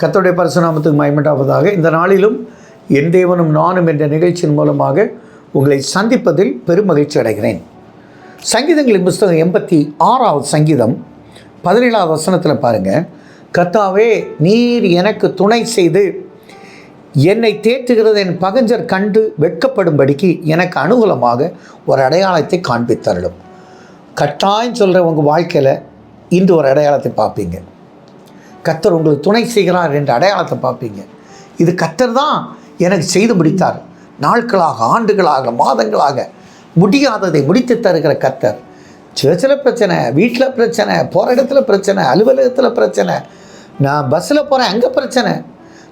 கத்தோடைய பரசுநாமத்துக்கு மயமண்டாவதாக இந்த நாளிலும் என் தேவனும் நானும் என்ற நிகழ்ச்சியின் மூலமாக உங்களை சந்திப்பதில் பெருமகிழ்ச்சி அடைகிறேன். சங்கீதங்களின் புஸ்தகம் எண்பத்தி ஆறாவது சங்கீதம் பதினேழாவது வசனத்தில் பாருங்கள் கத்தாவே நீர் எனக்கு துணை செய்து என்னை தேற்றுகிறது என் பகஞ்சர் கண்டு வெட்கப்படும்படிக்கு எனக்கு அனுகூலமாக ஒரு அடையாளத்தை காண்பித்தருளும். கட்டாயம் சொல்கிற உங்கள் வாழ்க்கையில் இன்று ஒரு அடையாளத்தை பார்ப்பீங்க. கத்தர் உங்களுக்கு துணை செய்கிறார் என்ற அடையாளத்தை பார்ப்பீங்க. இது கத்தர் தான் எனக்கு செய்து முடித்தார். நாட்களாக ஆண்டுகளாக மாதங்களாக முடியாததை முடித்து தருகிற கத்தர். சர்ச்சில் பிரச்சனை வீட்டில் பிரச்சனை போகிற இடத்துல பிரச்சனை அலுவலகத்தில் பிரச்சனை நான் பஸ்ஸில் போகிறேன் அங்கே பிரச்சனை.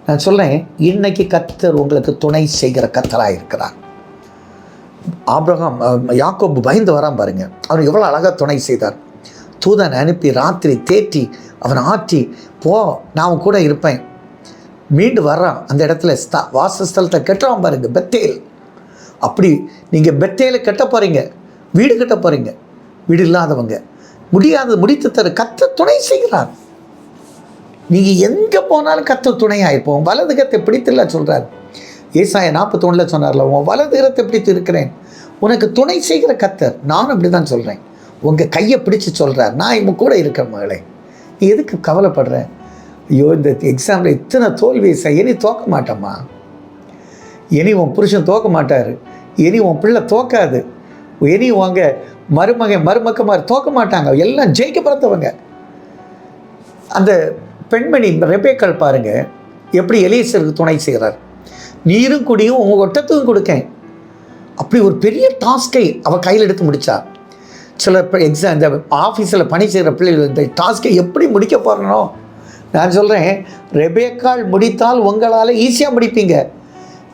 நான் சொல்கிறேன் இன்னைக்கு கத்தர் உங்களுக்கு துணை செய்கிற கத்தராக இருக்கிறார். ஆப்ரகம் யாக்கோபு பயந்து வரான் பாருங்க. அவர் எவ்வளோ அழகாக துணை செய்தார். தூதன் அனுப்பி ராத்திரி தேற்றி அவன் ஆற்றி போ நான் கூட இருப்பேன். மீண்டு வர்றான் அந்த இடத்துல ஸ்தா வாசஸ்தலத்தை கட்டுறான் பாருங்க பெத்தேல். அப்படி நீங்கள் பெத்தேல கட்ட போகிறீங்க வீடு கட்ட போகிறீங்க வீடு இல்லாதவங்க. முடியாத முடித்து தர. கத்த துணை செய்கிறார். நீங்கள் எங்கே போனாலும் கத்த துணையாக இருப்போம். வலது கத்தை பிடித்துல சொல்கிறார் ஏசாய நாற்பத்தொன்னில் சொன்னார்ல உன் வலது கரத்தை பிடித்து இருக்கிறேன். உனக்கு துணை செய்கிற கத்தர் நானும் அப்படி தான் சொல்கிறேன் உங்கள் கையை பிடிச்சி சொல்கிறார் நான் இவங்க கூட இருக்கேன் மகளே. நீ எதுக்கு கவலைப்படுறேன் ஐயோ இந்த எக்ஸாமில் இத்தனை தோல்வி செய் இனி தோக்க மாட்டேம்மா. இனி உன் புருஷன் தோக்க மாட்டார். இனி உன் பிள்ளை தோக்காது. இனி உங்க மருமக மருமக்க மாதிரி தோக்க மாட்டாங்க. எல்லாம் ஜெயிக்க பிறந்தவங்க அந்த பெண்மணி ரெபேக்கள் பாருங்க. எப்படி எலியசருக்கு துணை செய்கிறார். நீரும் குடியும் உங்கள் ஒட்டத்துக்கும் கொடுக்கேன். அப்படி ஒரு பெரிய டாஸ்கை அவள் கையில் எடுத்து முடித்தாள் சில எக்ஸாம் இந்த ஆஃபீஸில் பணி செய்கிற பிள்ளைகள் இந்த டாஸ்க்கை எப்படி முடிக்க போகிறனோ நான் சொல்கிறேன் ரெபேக்கால் முடித்தால் உங்களால் ஈஸியாக முடிப்பீங்க.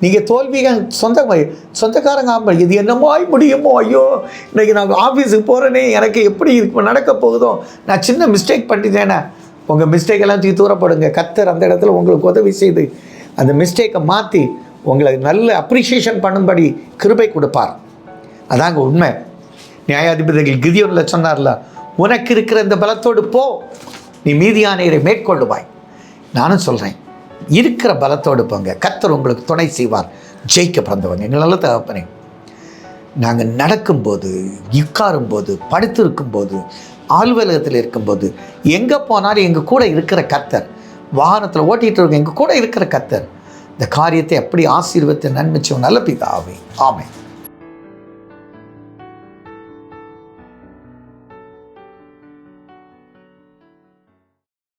நீங்கள் தோல்விங்க சொந்த சொந்தக்காரங்க ஆம்பல் இது என்னமாய் முடியுமோ? ஐயோ இன்றைக்கி நான் ஆஃபீஸுக்கு போகிறேனே எனக்கு எப்படி இப்போ நடக்க போகுதோ? நான் சின்ன மிஸ்டேக் பண்ணிட்டேனே. உங்கள் மிஸ்டேக் எல்லாம் தூக்கி தூரப்படுங்க. கத்தர் அந்த இடத்துல உங்களுக்கு உதவி செய்து அந்த மிஸ்டேக்கை மாற்றி உங்களை நல்ல அப்ரிஷியேஷன் பண்ணும்படி கிருபை கொடுப்பார். அதாங்க உண்மை. நியாயாதிபதிகள் கிதியோனில் சொன்னார்ல உனக்கு இருக்கிற இந்த பலத்தோடு போ. நீ மீதியானையரை மேற்கொள்ளுவாய். நானும் சொல்கிறேன் இருக்கிற பலத்தோடு போங்க. கத்தர் உங்களுக்கு துணை செய்வார். ஜெயிக்க பிறந்தவங்க எங்கள் நல்ல தகப்பனே. நாங்கள் நடக்கும்போது உட்காரும்போது படுத்திருக்கும்போது அலுவலகத்தில் இருக்கும்போது எங்கே போனாலும் எங்கள் கூட இருக்கிற கத்தர் வாகனத்தில் ஓட்டிகிட்டு இருக்க எங்கள் கூட இருக்கிற கத்தர் இந்த காரியத்தை எப்படி ஆசீர்வத்தை நன்மைச்சோம் நல்ல பிதாவே. ஆமை